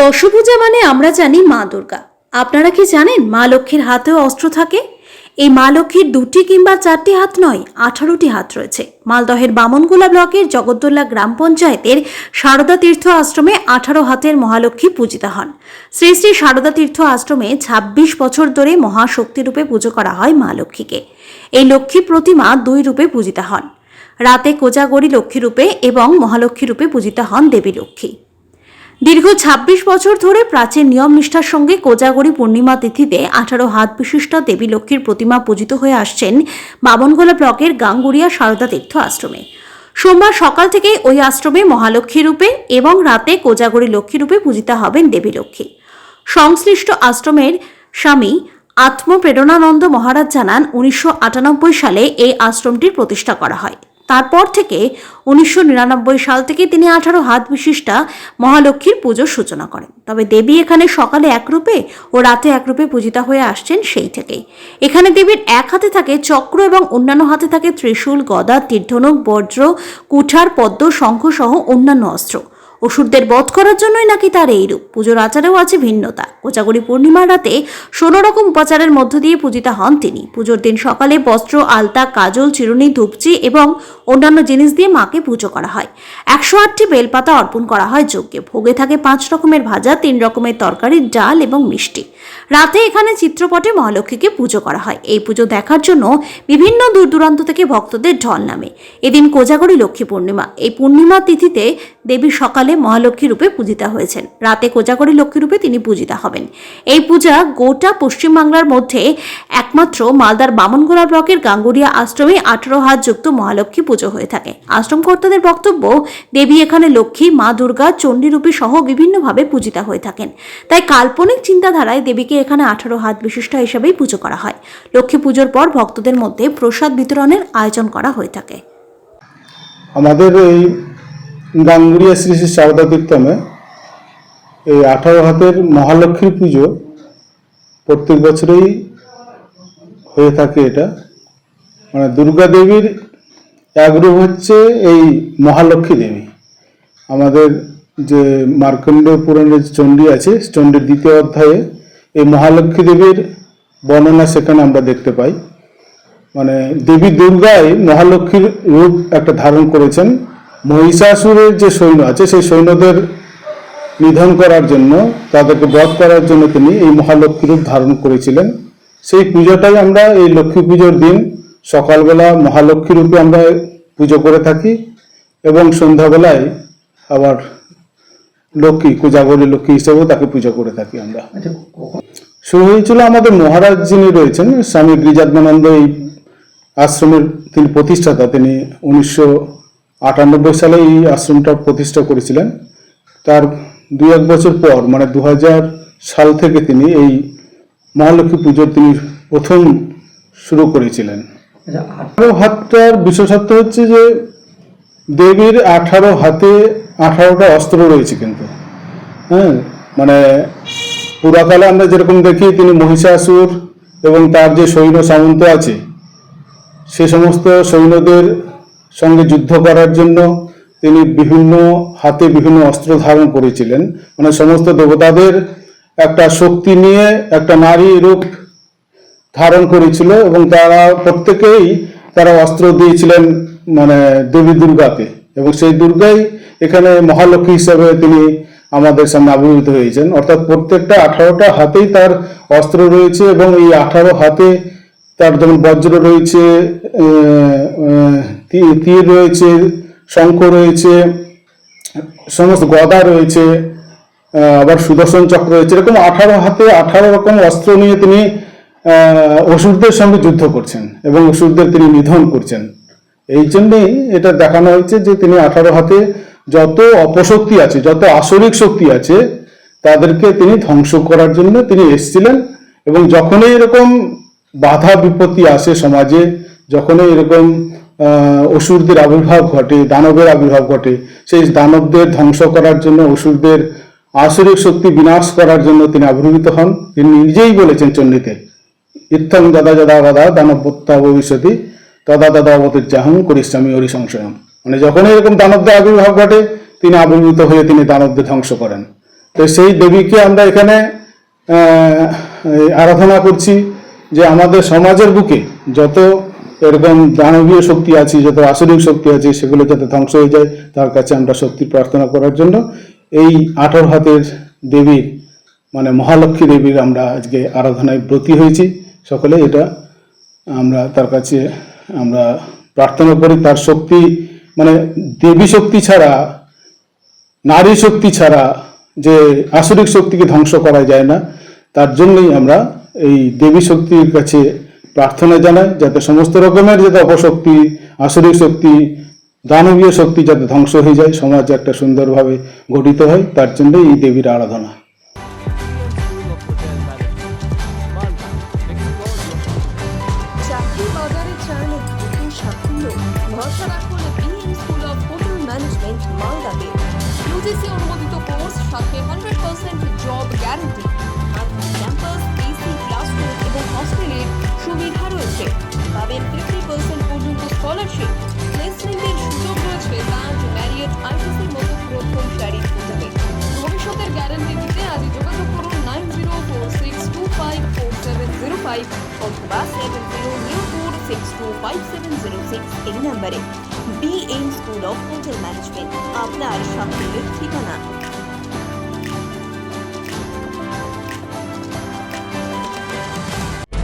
দশভূজা মানে আমরা জানি মা দুর্গা। আপনারা কি জানেন মা লক্ষ্মীর হাতেও অস্ত্র থাকে? এই মা লক্ষ্মীর দুটি কিংবা চারটি হাত নয়, আঠারোটি হাত রয়েছে। মালদহের বামনগোলা ব্লকের জগদ্দোল্লা গ্রাম পঞ্চায়েতের সারদা তীর্থ আশ্রমে আঠারো হাতের মহালক্ষ্মী পূজিতা হন। শ্রী শ্রী সারদা তীর্থ আশ্রমে ২৬ বছর ধরে মহাশক্তি রূপে পুজো করা হয় মা লক্ষ্মীকে। এই লক্ষ্মী প্রতিমা দুই রূপে পূজিতা হন। রাতে কোজাগরী লক্ষ্মী রূপে এবং মহালক্ষ্মী রূপে পূজিতা হন দেবী লক্ষ্মী। দীর্ঘ ২৬ বছর ধরে প্রাচীন নিয়ম নিষ্ঠার সঙ্গে কোজাগরী পূর্ণিমা তিথিতে আঠারো হাত বিশিষ্ট দেবী লক্ষ্মীর প্রতিমা পূজিত হয়ে আসছেন বামনগোলা ব্লকের গাঙ্গুরিয়া সারদা তীর্থ আশ্রমে। সোমবার সকাল থেকে ওই আশ্রমে মহালক্ষ্মী রূপে এবং রাতে কোজাগরী লক্ষ্মী রূপে পূজিতা হবেন দেবী লক্ষ্মী। সংশ্লিষ্ট আশ্রমের স্বামী আত্মপ্রেরণানন্দ মহারাজ জানান, উনিশশো আটানব্বই সালে এই আশ্রমটির প্রতিষ্ঠা করা হয়। তারপর থেকে উনিশশো নিরানব্বই সাল থেকে তিনি আঠারো হাত বিশিষ্টা মহালক্ষ্মীর পুজোর সূচনা করেন। তবে দেবী এখানে সকালে একরূপে ও রাতে একরূপে পূজিতা হয়ে আসছেন সেই থেকেই এখানে দেবীর এক হাতে থাকে চক্র এবং অন্যান্য হাতে থাকে ত্রিশূল, গদা তীর্ধনুক বজ্র কুঠার, পদ্ম শঙ্খ সহ অন্যান্য অস্ত্র। অসুরদের বধ করার জন্যই নাকি তার এই রূপ? পুজোর আচারেও আছে ভিন্নতা। কোচাগরি পূর্ণিমার রাতে ষোলো রকম উপাচারের মধ্য দিয়ে পূজিতা হন তিনি। পুজোর দিন সকালে বস্ত্র, আলতা, কাজল, চিরুনি, ধূপচি এবং অন্যান্য জিনিস দিয়ে মাকে পুজো করা হয়। একশো আটটি বেলপাতা অর্পণ করা হয় যজ্ঞে। ভোগে থাকে পাঁচ রকমের ভাজা, তিন রকমের তরকারি, ডাল এবং মিষ্টি। রাতে এখানে চিত্রপটে মহালক্ষ্মীকে পুজো করা হয়। এই পুজো দেখার জন্য বিভিন্ন দূর দূরান্ত থেকে ভক্তদের ঢল নামে। এদিন কোজাগরী লক্ষ্মী পূর্ণিমা। এই পূর্ণিমা তিথিতে দেবী সকালে মহালক্ষ্মী রূপে পূজিতা হয়েছেন। রাতে কোজাগরী লক্ষ্মী রূপে তিনি পূজিতা হবেন। এই পূজা গোটা পশ্চিমবাংলার মধ্যে একমাত্র মালদার বামনগোলা ব্লকের গাঙ্গুরিয়া আশ্রমে আঠারো হাত যুক্ত মহালক্ষ্মী পুজো হয়ে থাকে। আশ্রম কর্তাদের বক্তব্য, দেবী এখানে লক্ষ্মী, মা দুর্গা চণ্ডীরূপী সহ বিভিন্নভাবে পূজিতা হয়ে থাকেন। তাই কাল্পনিক চিন্তাধারায় দেবীকে এখানে আঠারো হাত বিশিষ্ট হিসেবেই পুজো করা হয়। লক্ষ্মী পুজোর পর ভক্তদের মধ্যে প্রসাদ বিতরণের আয়োজন করা হয়ে থাকে। আমাদের এই গাঙ্গুরিয়া শ্রী শ্রী সারদা তীর্থমে এই আঠারো হাতের মহালক্ষ্মী পুজো প্রত্যেক বছরেই হয়ে থাকে এটা। মানে দুর্গা দেবীর এক রূপ হচ্ছে এই মহালক্ষ্মী দেবী। আমাদের যে মার্কণ্ড পুরাণের যে চণ্ডী আছে, চণ্ডীর দ্বিতীয় অধ্যায়ে এই মহালক্ষ্মী দেবীর বর্ণনা সেখানে আমরা দেখতে পাই। মানে দেবী দুর্গাই মহালক্ষ্মীর রূপ একটা ধারণ করেছেন। মহিষাসুরের যে সৈন্য আছে সেই সৈন্যদের নিধন করার জন্য তাদেরকে বধ করার জন্য তিনি এই মহালক্ষ্মী রূপ ধারণ করেছিলেন সেই পুজোটাই আমরা এই লক্ষ্মী পুজোর দিন সকালবেলা মহালক্ষ্মী রূপে আমরা পুজো করে থাকি এবং সন্ধ্যাবেলায় আবার লক্ষ্মী কোজাগরী লক্ষ্মী হিসেবেও তাকে পুজো করে থাকি আমরা। শুরু হয়েছিল আমাদের মহারাজ যিনি রয়েছেন স্বামী গিরিজাত্মানন্দ এই আশ্রমের তিনি প্রতিষ্ঠাতা তিনি উনিশশো আটানব্বই সালে এই আশ্রমটা প্রতিষ্ঠা করেছিলেন। তার দু এক বছর পর মানে দু হাজার সাল থেকে তিনি এই মহালক্ষ্মী পুজো তিনি প্রথম শুরু করেছিলেন। আচ্ছা আঠারো হাতটার বিশেষত্ব হচ্ছে যে দেবীর আঠারো হাতে আঠারোটা অস্ত্র রয়েছে কিন্তু। হ্যাঁ মানে পুরাকালে আমরা যেরকম দেখি তিনি মহিষাসুর এবং তার যে সৈন্য সামন্ত আছে সে সমস্ত সৈন্যদের সঙ্গে যুদ্ধ করার জন্য তিনি বিভিন্ন হাতে বিভিন্ন অস্ত্র ধারণ করেছিলেন। মানে সমস্ত দেবতাদের একটা শক্তি নিয়ে একটা নারী রূপ ধারণ করেছিল এবং তারা প্রত্যেকেই তারা অস্ত্র দিয়েছিলেন মানে দেবী দুর্গাকে। এবং সেই দুর্গাই এখানে মহালক্ষ্মী হিসেবে তিনি আমাদের সামনে আবির্ভূত হয়েছেন। অর্থাৎ প্রত্যেকটা আঠারোটা হাতেই তার অস্ত্র রয়েছে এবং এই আঠারো হাতে তার যেমন বজ্র রয়েছে তীর রয়েছে, শঙ্খ রয়েছে, সমস্ত গদা রয়েছে আবার সুদর্শন চক্র রয়েছে। এরকম আঠারো হাতে আঠারো রকম অস্ত্র নিয়ে তিনি অসুরদের সঙ্গে যুদ্ধ করছেন এবং অসুরদের তিনি নিধন করছেন। এই জন্যেই এটা দেখানো হয়েছে যে তিনি আঠারো হাতে যত অপশক্তি আছে, যত আসরিক শক্তি আছে, তাদেরকে তিনি ধ্বংস করার জন্য তিনি এসেছিলেন এবং যখনই এরকম বাধা বিপত্তি আসে সমাজে, যখনই এরকম অসুরদের আবির্ভাব ঘটে, দানবের আবির্ভাব ঘটে, সেই দানবদের ধ্বংস করার জন্য অসুরদের আসরিক শক্তি বিনাশ করার জন্য তিনি আবির্ভূত হন। তিনি নিজেই বলেছেন চণ্ডীতে, ইত্থং যদা যদা বাধা দানবত্তা ভবিষ্যতি, তদা তদা অবতীর্যাহং করিস্বামী হরি সংশয়ম মানে যখন এরকম দানবদের আবির্ভাব ঘটে, তিনি আবির্ভূত হয়ে তিনি দানবদের ধ্বংস করেন। তো সেই দেবীকে আমরা এখানে আরাধনা করছি। যে আমাদের সমাজের বুকে যত এরকম দানবীয় শক্তি আছে, যত আসরিক শক্তি আছে, সেগুলো যাতে ধ্বংস হয়ে যায়, তার কাছে আমরা শক্তি প্রার্থনা করার জন্য এই আঠর হাতের দেবীর মানে মহালক্ষ্মী দেবীর আমরা আজকে আরাধনায় ব্রতী হয়েছি। সকলে এটা আমরা তার কাছে আমরা প্রার্থনা করি। তার শক্তি মানে দেবী শক্তি ছাড়া, নারী শক্তি ছাড়া যে আসরিক শক্তিকে ধ্বংস করা যায় না, তার জন্যই আমরা এই দেবী শক্তির কাছে প্রার্থনা জানাই যাতে সমস্ত রকমের যাতে অপশক্তি, আসরিক শক্তি, দানবীয় শক্তি যাতে ধ্বংস হয়ে যায়, সমাজ একটা সুন্দরভাবে গঠিত হয়, তার জন্য এই দেবীর আরাধনা। সুবিধা রয়েছে। পাবেন ফিফটি পার্সেন্ট পর্যন্ত স্কলারশিপ প্লেসমেন্টের সুযোগ রয়েছে লাঞ্চ ম্যারিয়েট আইসিসির মতো প্রথম সারির হোটেলে ভবিষ্যতের গ্যারান্টি দিতে আজই যোগাযোগ করুন nine zero four six two five four seven zero five অথবা seven zero zero four six two five seven zero six এই নম্বরে B M school of hotel management আপনার সাফল্যের ঠিকানা।